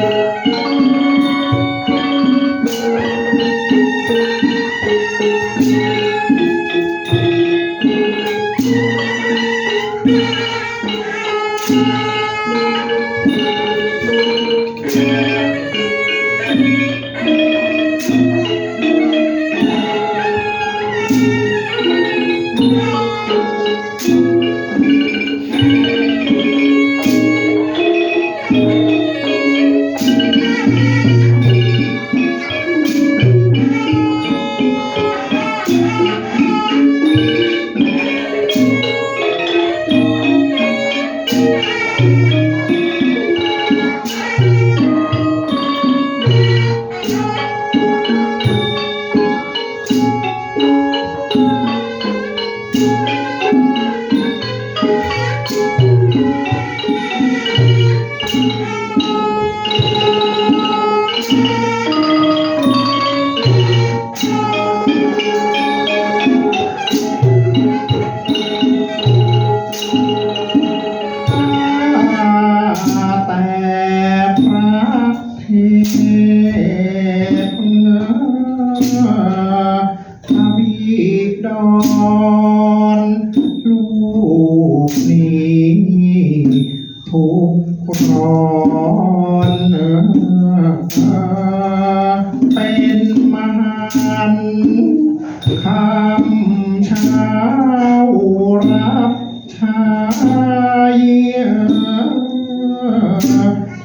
แต่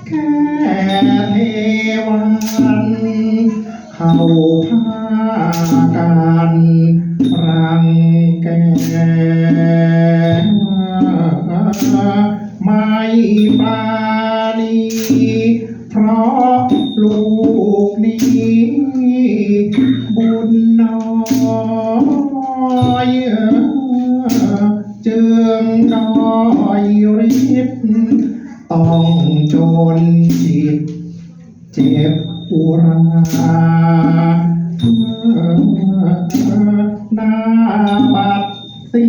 แค่เทวันเข้าผ้ากันรังแกไม่ปาณีเพราะลูกนี้บุญน้อย นจิตเจ็บปวดนาบัดสี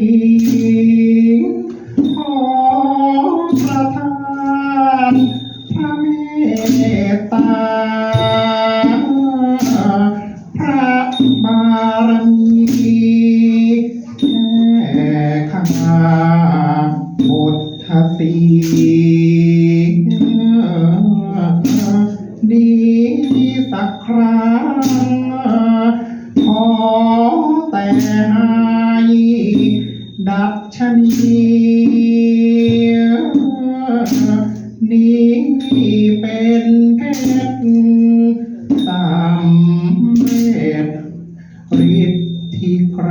ฤทธิใคร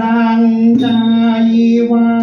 ดังใจว่า